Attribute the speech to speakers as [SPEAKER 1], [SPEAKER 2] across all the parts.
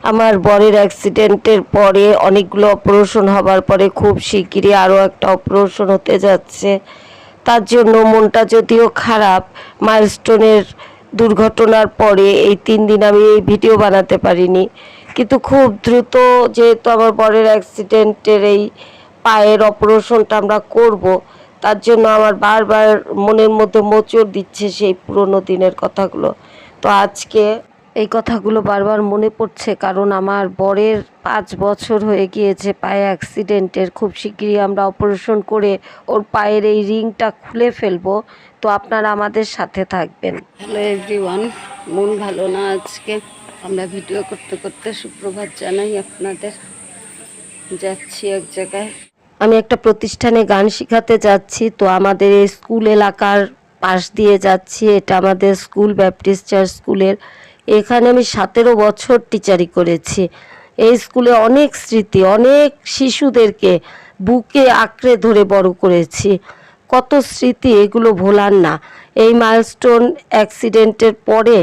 [SPEAKER 1] আমার বরের অ্যাক্সিডেন্টের পরে অনেকগুলো অপারেশন হবার পরে খুব শিগগিরই আরও একটা অপারেশন হতে যাচ্ছে। তার জন্য মনটা যদিও খারাপ, মাইলস্টোনের দুর্ঘটনার পরে এই তিন দিন আমি এই ভিডিও বানাতে পারিনি। কিন্তু খুব দ্রুত যেহেতু আমার বরের অ্যাক্সিডেন্টের এই পায়ের অপারেশনটা আমরা করব, তার জন্য আমার বারবার মনের মধ্যে মোচড় দিচ্ছে সেই পুরনো দিনের কথাগুলো। তো আজকে এই কথাগুলো বারবার মনে পড়ছে কারণ আমার বরের পাঁচ বছর হয়ে গিয়েছে পায়ে অ্যাক্সিডেন্টের। খুব শিগগিরই আমরা অপারেশন করে ওর পায়ের এই রিংটা খুলে ফেলব। তো আপনারা আমাদের সাথে থাকবেন।
[SPEAKER 2] হ্যালো এভরিওয়ান মন ভালো না আজকে? আমরা ভিডিও করতে করতে সুপ্রভাত জানাই আপনাদের। যাচ্ছি এক জায়গায়।
[SPEAKER 1] আমি একটা প্রতিষ্ঠানে গান শেখাতে যাচ্ছি তো আমাদের এই স্কুল এলাকার পাশ দিয়ে যাচ্ছি। এটা আমাদের স্কুল ব্যাপটিস্ট চার্চ স্কুলের। এখানে আমি সতেরো বছর টিচারি করেছি। এই স্কুলে অনেক স্মৃতি, অনেক শিশুদেরকে বুকে আঁকড়ে ধরে বড় করেছি। কত স্মৃতি এগুলো ভোলার না। এই মাইলস্টোন অ্যাক্সিডেন্টের পরে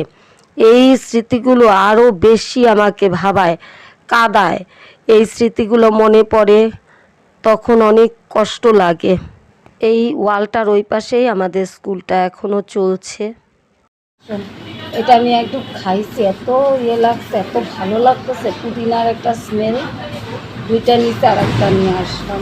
[SPEAKER 1] এই স্মৃতিগুলো আরও বেশি আমাকে ভাবায়, কাদায়। এই স্মৃতিগুলো মনে পড়ে, তখন অনেক কষ্ট লাগে। এই ওয়ালটার ওই পাশেই আমাদের স্কুলটা এখনও চলছে।
[SPEAKER 2] এটা আমি একটু খাইছি। এত ইয়ে লাগছে এত ভালো লাগতেছে পুদিনার একটা স্মেল দুইটা নিচে আর একটা নিয়ে আসলাম।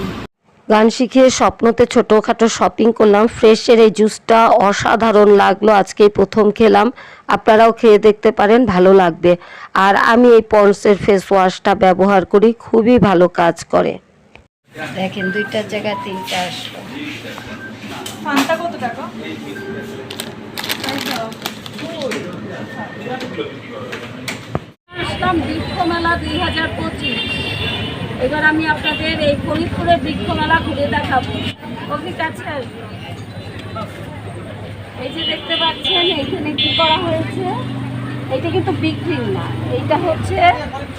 [SPEAKER 1] গান শিখিয়ে স্বপ্নতে ছোটোখাটো শপিং করলাম। ফ্রেশের এই জুসটা অসাধারণ লাগল। আজকেই প্রথম খেলাম। আপনারাও খেয়ে দেখতে পারেন ভালো লাগবে। আর আমি এই পন্সের ফেস ওয়াশটা ব্যবহার করি। খুবই ভালো কাজ করে।
[SPEAKER 2] দেখেন দুইটার জায়গায় তিনটা আসলো।
[SPEAKER 3] কত টাকা?
[SPEAKER 2] আসলাম বৃক্ষ দুই হাজার পঁচিশ। এবার আমি আপনাদের এই ফরিদপুরের বৃক্ষ ঘুরে দেখাবো। ওকে কাছে এই যে দেখতে পাচ্ছেন, এখানে কি করা হয়েছে? এটা কিন্তু বিক্রি না, এইটা হচ্ছে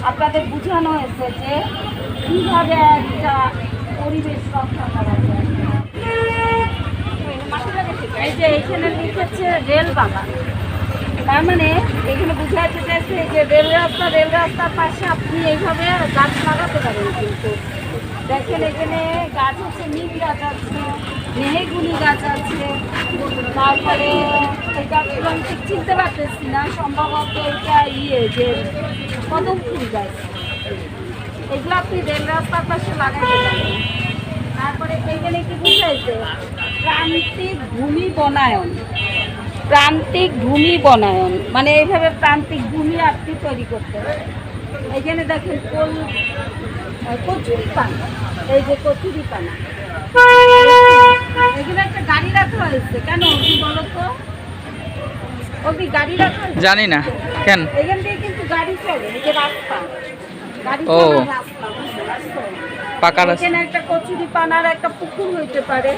[SPEAKER 2] আপনাদের বোঝানো হয়েছে যে কীভাবে একটা পরিবেশ রক্ষা করা যায়। এই যে এখানে লিখেছে রেল বাগান। তার মানে এখানে বোঝাতে চাইছে যে রেল রাস্তা, রেল রাস্তার পাশে আপনি এইভাবে গাছ লাগাতে পারেন কিন্তু। দেখেন এখানে গাছ হচ্ছে নিম গাছ আছে মেহেগুনি গাছ আছে। তারপরে এই গাছগুলো আমি ঠিক চিনতে পারতেছি না, সম্ভবত এটা ইয়ে যে কদম ফুল গাছ। এগুলো আপনি রেল রাস্তার পাশে লাগাতে পারেন। তারপরে এখানে কি বুঝাইছে? প্রান্তিক ভূমি বনায়ন। প্রান্তিক ভূমি বনায়ন মানে এইভাবে প্রান্তিক ভূমি আপনি তৈরি করতে হবে এখানে দেখেন কোল কচুরি পানা এই যে কচুরি পানা। এখানে একটা গাড়ি রাখা হয়েছে। কেন কি বলো তো? গাড়ি রাখা
[SPEAKER 4] জানি না। কেন?
[SPEAKER 2] এখান থেকে কিন্তু গাড়ি চলে এই যে রাস্তা। গাড়ি রাস্তা
[SPEAKER 4] পাকা রাস্তা।
[SPEAKER 2] এখানে একটা কচুরি পানার একটা পুকুর হইতে পারে।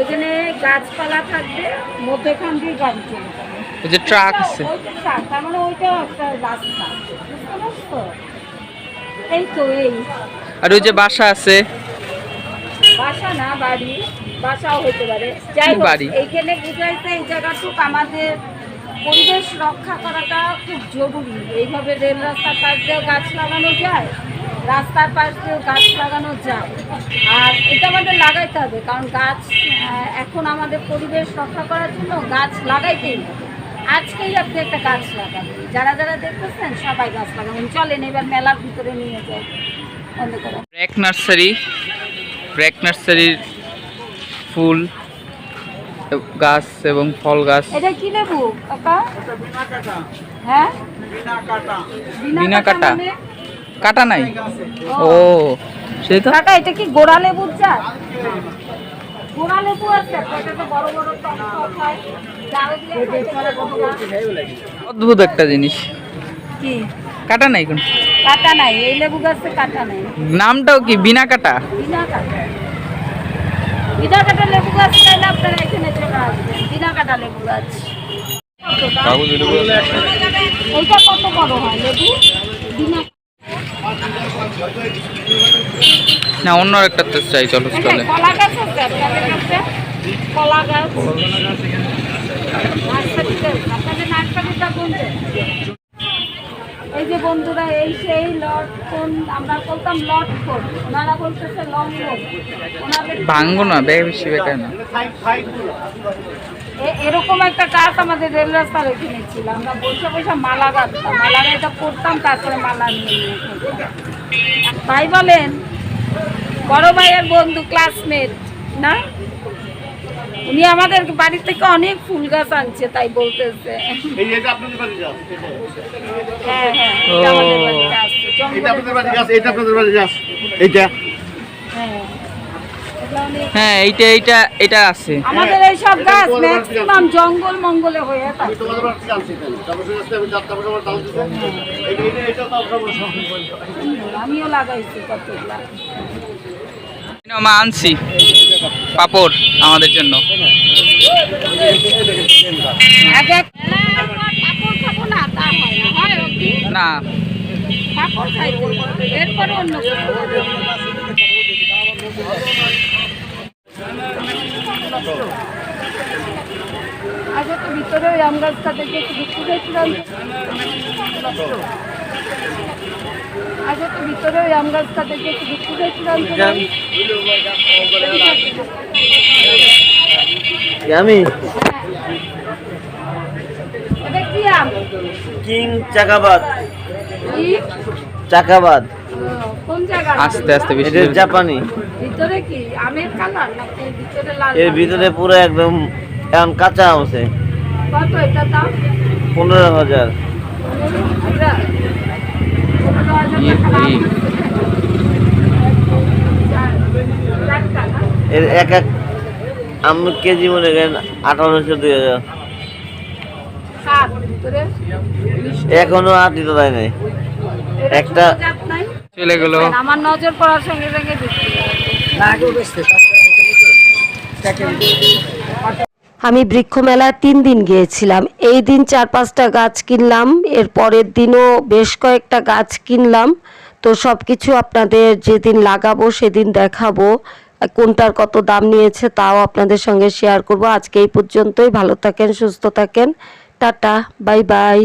[SPEAKER 2] এখানে গাছপালা থাকবে মধ্যখান দিয়ে গাড়ি চলে যাবে।
[SPEAKER 4] ওই যে ট্রাক আছে।
[SPEAKER 2] ট্রাক, তার মানে ওইটাও একটা রাস্তা। বুঝতে এই তো এই।
[SPEAKER 4] আর ওই যে বাসা আছে।
[SPEAKER 2] বাসা না বাড়ি। বাসাও হতে পারে। যাই
[SPEAKER 4] বাড়ি?
[SPEAKER 2] এইখানে বুঝাইছে এই জায়গাটুক আমাদের পরিবেশ রক্ষা করাটা খুব জরুরি। এইভাবে রেল রাস্তার পাশ দিয়েও গাছ লাগানো যায়? রাস্তার পাশ দিয়েও গাছ লাগানো যায় আর এটা আমাদের লাগাইতে হবে কারণ গাছ এখন আমাদের পরিবেশ রক্ষা করার জন্য গাছ লাগাইতেই হবে। আজকেই আপনি একটা গাছ লাগাবেন যারা যারা দেখতেছেন সবাই গাছ লাগাবেন। চলেন এবার মেলার ভিতরে নিয়ে যাই। বন্ধ
[SPEAKER 4] ব্র্যাক নার্সারি ব্র্যাক নার্সারির ফুল গাছ এবং ফল গাছ।
[SPEAKER 2] এটা কি লেবু কাকা? হ্যাঁ?
[SPEAKER 4] বিনা কাটা?
[SPEAKER 2] মানে?
[SPEAKER 4] কাটা। নাই? ও সেই তো।
[SPEAKER 2] কাকা এটা কি গোড়া লেবুর জাত? গোড়া লেবু আছে এটা তো বড় বড় হয়।
[SPEAKER 4] অদ্ভুত একটা জিনিস।
[SPEAKER 2] কি?
[SPEAKER 4] কাটা নাই কোন?
[SPEAKER 2] কাটা নাই এই লেবু গাছে কাটা নাই।
[SPEAKER 4] নামটাও কি বিনা কাটা?
[SPEAKER 2] বিনা কাটা। বিনা কাটা লেবু গাছ চাইলে আপনারা এখানে চলে আসবেন। বিনা কাটা লেবু গাছ। এইটা কত বড় হয় লেবু? বিনা
[SPEAKER 4] না অন্য একটা চাই চলো চলে।
[SPEAKER 2] গাছ গাছ। কোনটা এই যে বন্ধুরা এই সেই লট ফোন আমরা বলতাম লট ফোন ওনারা বলতেছে লং ফোন ওনাদের
[SPEAKER 4] ভাঙবো না বেগ বেশি বেকার না।
[SPEAKER 2] এরকম একটা গাছ আমাদের রেল রাস্তার এখানে ছিল আমরা বসে বসে মালা গাঁথতাম। মালা গাঁথা করতাম তারপরে মালা নিয়ে ভাই বলেন বড় ভাইয়ের বন্ধু ক্লাসমেট না? উনি আমাদের বাড়ি থেকে অনেক ফুল গাছ আনছে তাই বলতেছে।
[SPEAKER 5] আপনাদের বাড়ি গাছ
[SPEAKER 2] হ্যাঁ হ্যাঁ এটা
[SPEAKER 5] আপনাদের এটা আপনাদের
[SPEAKER 2] হ্যাঁ এটা
[SPEAKER 4] হ্যাঁ এইটা এইটা এটা আছে।
[SPEAKER 2] আমাদের এই সব গাছ ম্যাক্সিমাম জঙ্গল মঙ্গলে হয়ে থাকে।
[SPEAKER 5] তোমাদের বাড়ি আনছি এখানে তারপর আমি যাত্রা করে আমার দাম দিতে এইটা এইটা তো আপনার
[SPEAKER 2] আমিও লাগাইছি কতগুলা।
[SPEAKER 4] মা আনছি পাপড় আমাদের জন্য।
[SPEAKER 2] না তা হয় না। হয়
[SPEAKER 4] না
[SPEAKER 2] কাপড় খাইতে এরপরে অন্য কিছু। আগে তো ভিতরে ওই আম গাছটা দেখে একটু বিক্রি করেছিলাম আগে তো ভিতরে ওই আম গাছটা দেখে একটু বিক্রি করেছিলাম
[SPEAKER 6] আমি
[SPEAKER 2] এটা কি
[SPEAKER 6] চাকাবাদ। চাকাবাদ।
[SPEAKER 2] ও, কোন জায়গা?
[SPEAKER 4] আস্তে আস্তে
[SPEAKER 6] এটা জাপানি।
[SPEAKER 2] ভিতরে কি? আমের কালার নাকি ভিতরে লাল
[SPEAKER 6] এর ভিতরে পুরো একদম এখন কাঁচা আছে।
[SPEAKER 2] কত এটা দাম?
[SPEAKER 6] পনেরো হাজার? এর এক এক আমি কেজি মনে করেন আঠারোশো দুই হাজার। এখনও আটি তো দেয় নাই। একটা-
[SPEAKER 4] চলে গেল।
[SPEAKER 2] আমার নজর পড়ার সঙ্গে সঙ্গে
[SPEAKER 1] আমি বৃক্ষ মেলায় তিন দিন গিয়েছিলাম। এই দিন চার পাঁচটা গাছ কিনলাম, এর পরের দিনও বেশ কয়েকটা গাছ কিনলাম। তো সব কিছু আপনাদের যেদিন লাগাবো, সেদিন দেখাবো, কোনটার কত দাম নিয়েছে তাও আপনাদের সঙ্গে শেয়ার করব। আজকে এই পর্যন্তই, ভালো থাকেন, সুস্থ থাকেন। Tata, bye bye.